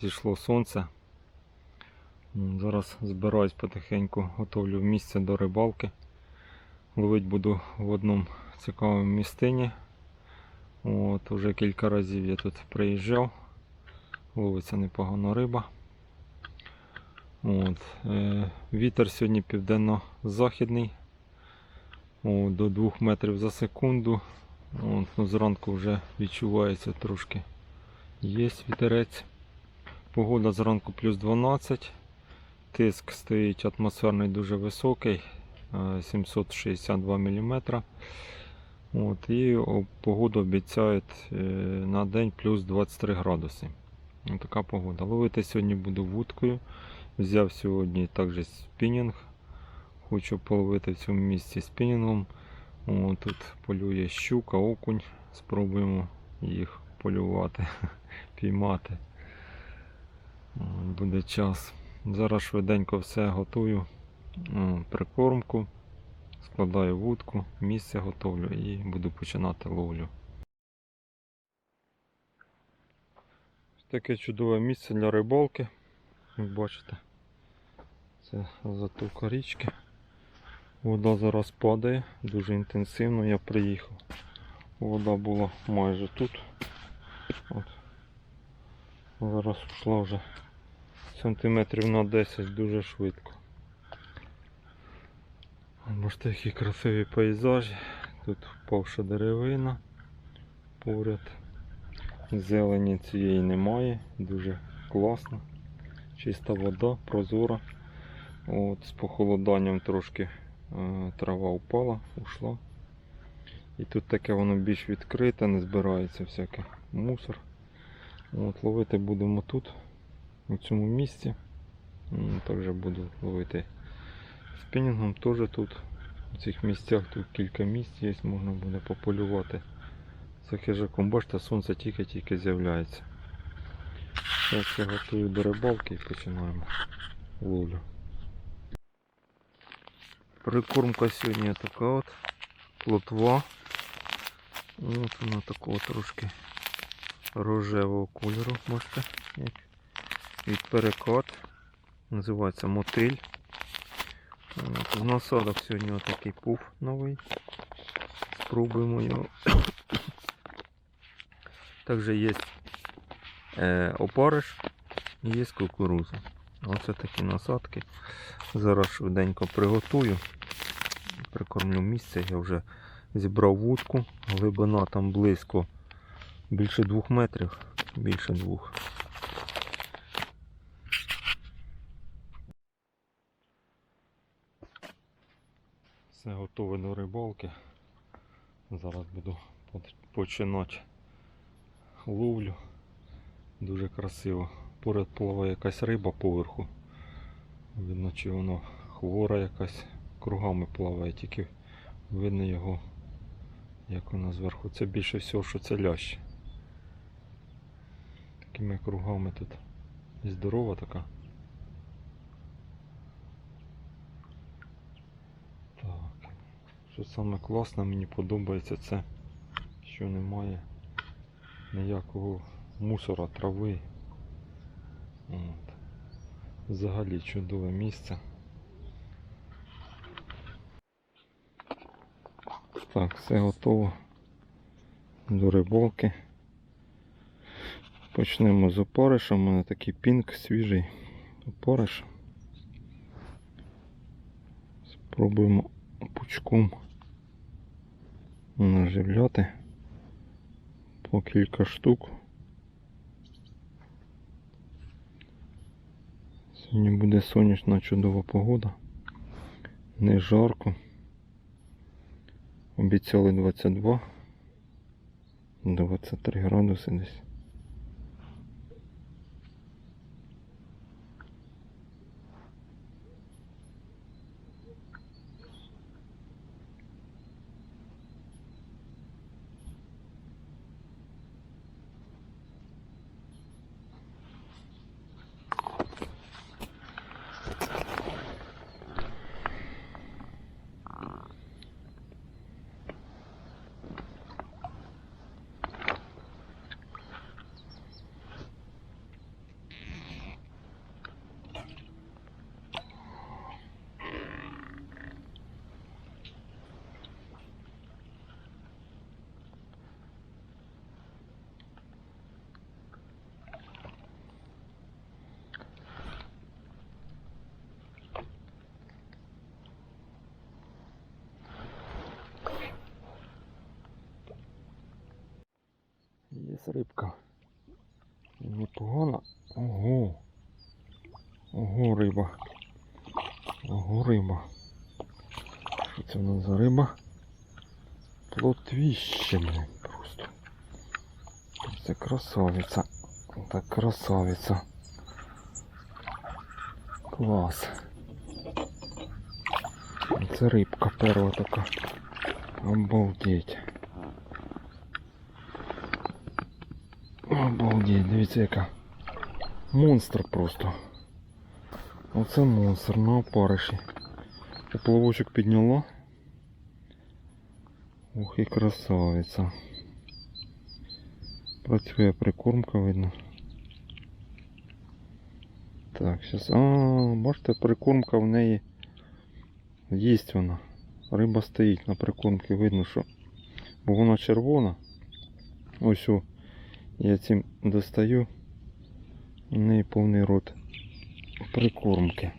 зійшло сонце. Зараз збираюсь потихеньку, готовлю місце до рибалки. Ловить буду в одному цікавому містині. От, уже кілька разів я тут приїжджав. Ловиться непогана риба. От, е, вітер сьогодні південно-західний. До 2 метрів за секунду. От, ну, зранку вже відчувається трошки. Є вітерець. Погода зранку плюс 12. Тиск стоїть атмосферний дуже високий. е, 762 мм. От, і погоду обіцяють е, на день плюс 23 градуси. Ось така погода. Ловити сьогодні буду вудкою. Взяв сьогодні також спінінг. Хочу половити в цьому місці спінінгом. О, тут полює щука, окунь. Спробуємо їх полювати, піймати. Буде час. Зараз швиденько все готую. Прикормку, складаю вудку, місце готовлю і буду починати ловлю. Таке чудове місце для рибалки. Як бачите, це затока річки. Вода зараз падає дуже інтенсивно. Я приїхав. Вода була майже тут. От. Зараз пішла вже сантиметрів на 10 дуже швидко. Бачите, які красиві пейзажі. Тут впавша деревина поряд. Зелені цієї немає, дуже класно. Чиста вода, прозора. От, з похолоданням трошки е, трава впала, ушла. І тут таке воно більш відкрите, не збирається всякий мусор. От, ловити будемо тут, у цьому місці. Також буду ловити спінінгом теж тут. У цих місцях тут кілька місць є, можна буде пополювати. За хижаком, бачите, сонце тільки-тільки з'являється. Зараз я готую до рибалки і починаємо ловлю. Прикормка сьогодні така от плотва. От вона такого трошки рожевого кольору, бачите, від перекат. Називається мотиль. З насадок сьогодні отакий пуф новий. Спробуємо його. Також є е, опариш і є кукуруза. Оце такі насадки. Зараз швиденько приготую. Прикормлю місце. Я вже зібрав вудку. Глибина там близько більше двох метрів. Більше двох. Все готове до рибалки. Зараз буду починати ловлю. Дуже красиво. Поряд плаває якась риба поверху. Видно, чи воно хвора якась кругами плаває, тільки видно його, як вона зверху. Це більше всього, що це лящ. Такими кругами тут і здорова така. Так. Що саме класне, мені подобається це, що немає ніякого мусора, трави. От. Взагалі чудове місце. Так, все готово до рибалки. Почнемо з опариша. У мене такий пінк свіжий опариш. Спробуємо пучком наживляти по кілька штук. Сьогодні буде сонячна чудова погода. Не жарко. Обіцяли 22, 23 градуси десь. Є рибка. Непогана. Ого. Ого, риба. Ого, риба. Що це в нас за риба? Плотвіще, блін, просто. Це красавиця. Так красавиця. Клас. Це рибка перша така. Обалдеть. Обалдеть, дивіться яка. Монстр просто. Оце монстр на опариші. Поплавочок підняло. Ух і красавиця. Працює прикормка видно. Так, зараз. А, бачите, прикормка в неї Єсть вона. Риба стоїть на прикормці, видно, що. Бо вона червона. Ось о. Я цим достаю. У неї повний рот прикормки.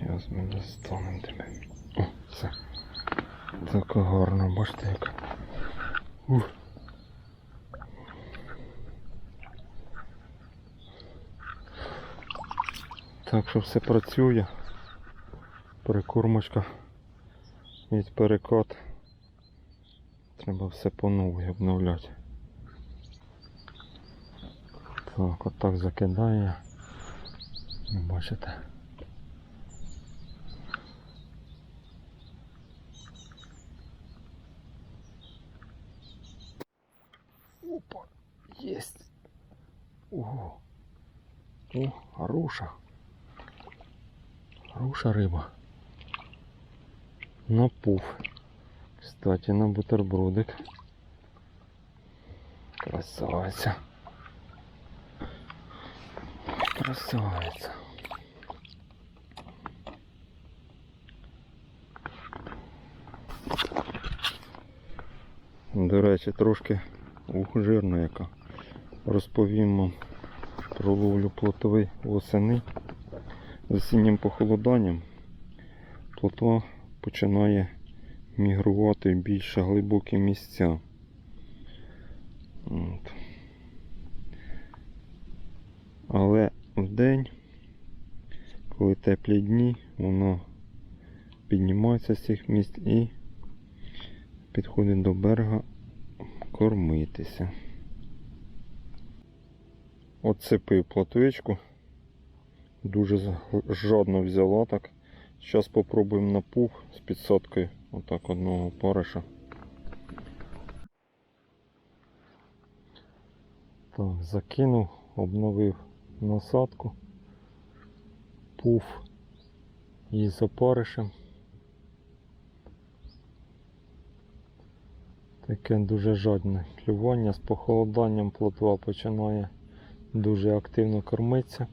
Зараз ми достанемо тебе. О, все. Така гарна, бачите яка. Ух. Так що все працює. Перекормочка від перекат. Треба все по новій обновляти. Так, отак закидає. Бачите. Опа, єсть. Ого. О, хороша. Хороша риба. На пуф. Кстати, на бутербродик. Красавиця. Красавиця. До речі, трошки ух, жирна яка. Розповім вам про ловлю плотовий восени. З осіннім похолоданням плотва починає мігрувати в більш глибокі місця. От. Але в день, коли теплі дні, воно піднімається з цих місць і підходить до берега кормитися. Оцепив плотвичку. Дуже жадно взяла так. Зараз спробуємо на пух з підсадкою отак одного париша. Так, закинув, обновив насадку. Пуф із опаришем. Таке дуже жадне клювання з похолоданням плотва починає дуже активно кормитися.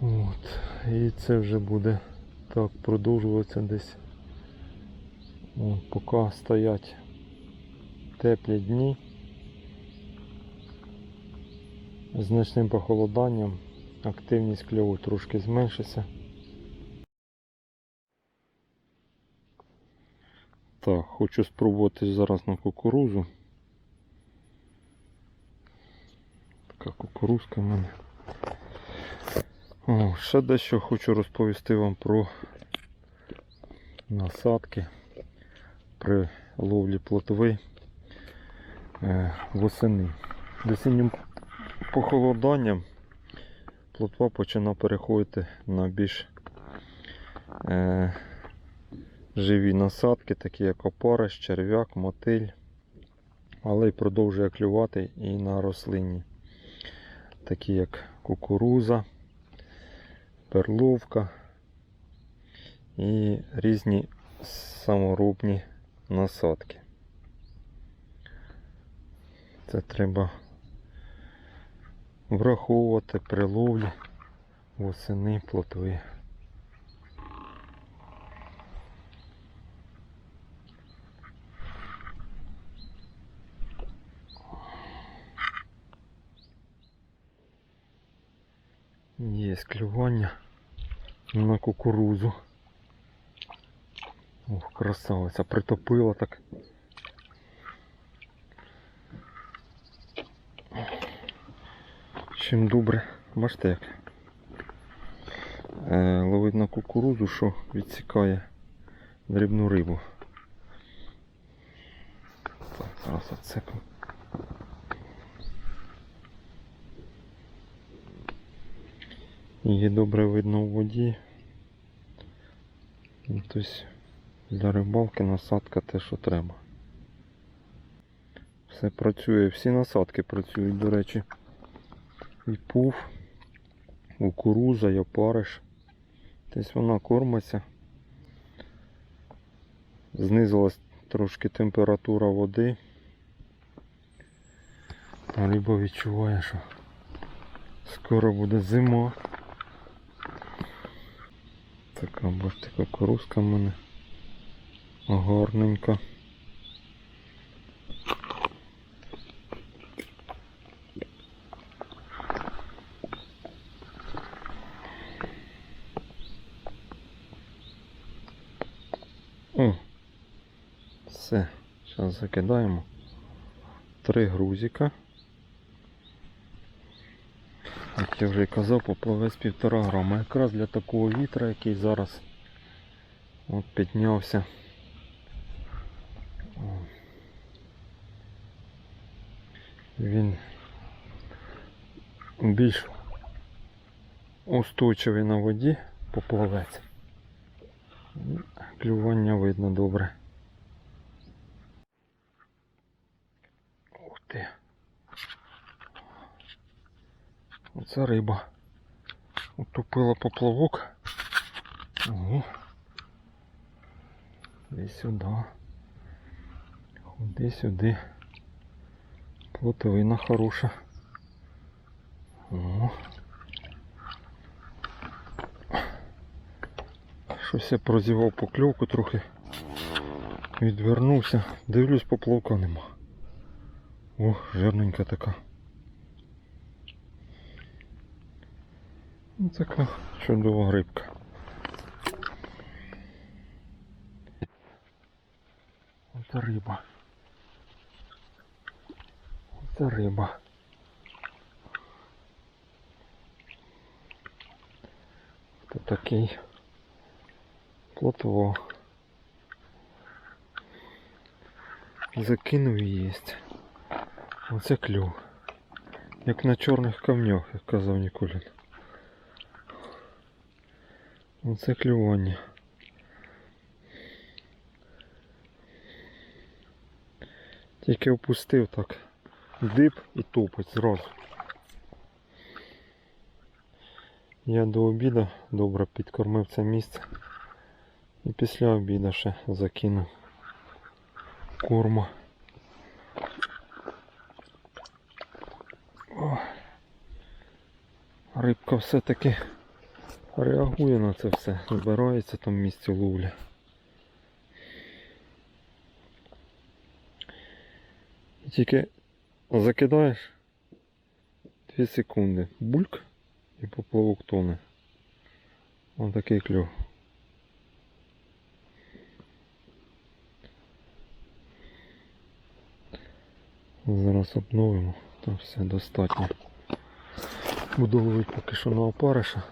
От. І це вже буде так продовжуватися десь. Поки стоять теплі дні. З значним похолоданням активність кльову трошки зменшиться. Так, хочу спробувати зараз на кукурузу. Така кукурузка в мене. О, ще дещо хочу розповісти вам про насадки при ловлі плотви е, восени. З осіннім похолоданням плотва починає переходити на більш е, живі насадки, такі як опариш, черв'як, мотиль, але й продовжує клювати і на рослинні, такі як кукуруза, перловка і різні саморобні насадки. Це треба враховувати при ловлі восени плотви. Є клювання на кукурузу. Ох, красавиця, притопила так. Чим добре, бачите як. Е, ловить на кукурузу, що відсікає дрібну рибу. Так, зараз отсекну. Її добре видно у воді. Тобто для рибалки насадка те, що треба. Все працює, всі насадки працюють, до речі. І пуф, кукуруза, і опариш. Тобто вона кормиться. Знизилась трошки температура води. Риба відчуває, що скоро буде зима. Така бачите, кукурузка в мене гарненька. О, все, зараз закидаємо. Три грузика. Як я вже казав, поплавець півтора грама. Якраз для такого вітра, який зараз от піднявся. Він більш устойчивий на воді поплавець. Клювання видно добре. Ух ти. Оце риба. Утопила поплавок. Ого. Іди сюди. Ходи сюди. Плотовина хороша. О. Щось я прозівав покльовку трохи. Відвернувся. Дивлюсь, поплавка нема. О, жирненька така. Ну, така чудова грибка. Оце риба. Оце риба. Хто такий? Плотво. Закинув і єсть. Оце клюв. Як на чорних камнях, як казав Ніколін. Оце клювання. Тільки опустив так. Дип і топить зразу. Я до обіду добре підкормив це місце. І після обіду ще закинув корма. О, рибка все-таки реагує на це все, збирається там в місці ловлі. І тільки закидаєш 2 секунди, бульк і поплавок тоне. Ось такий клюв. Зараз обновимо, там все достатньо. Буду ловити поки що на опариша.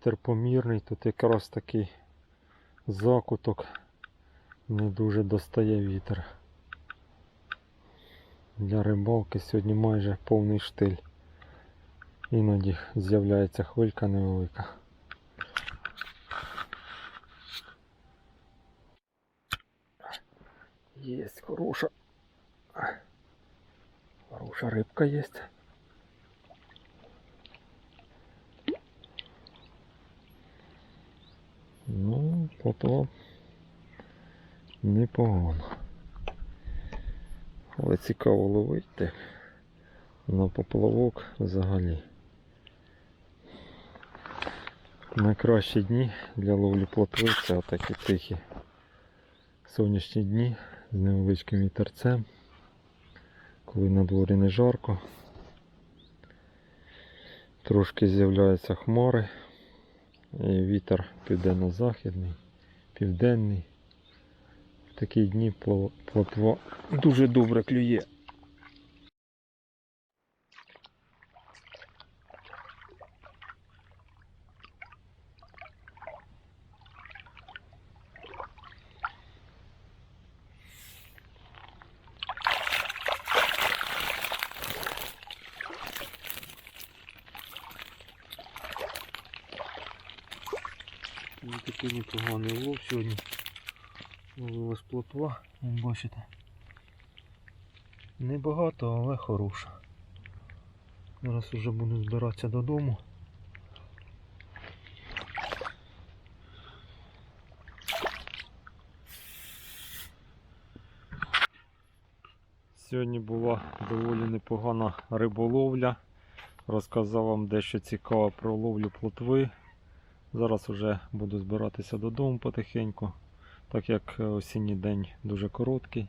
Вітер помірний, тут якраз такий закуток, не дуже достає вітер. Для рибалки сьогодні майже повний штиль. Іноді з'являється хвилька невелика. Есть хороша. Хороша рибка есть. Ну, то непогано. Але цікаво ловити на поплавок взагалі. Найкращі дні для ловлі плотви це отакі тихі сонячні дні з невеличким вітерцем, коли на дворі не жарко. Трошки з'являються хмари, вітер південно-західний, південний. В такі дні пло- плотва дуже добре клює. Такий непоганий лов сьогодні. Ловилась плотва, як бачите. Небагато, але хороша. Зараз вже буду збиратися додому. Сьогодні була доволі непогана риболовля. Розказав вам дещо цікаве про ловлю плотви. Зараз вже буду збиратися додому потихеньку, так як е, осінній день дуже короткий.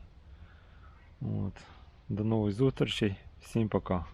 От. До нових зустрічей. Всім пока.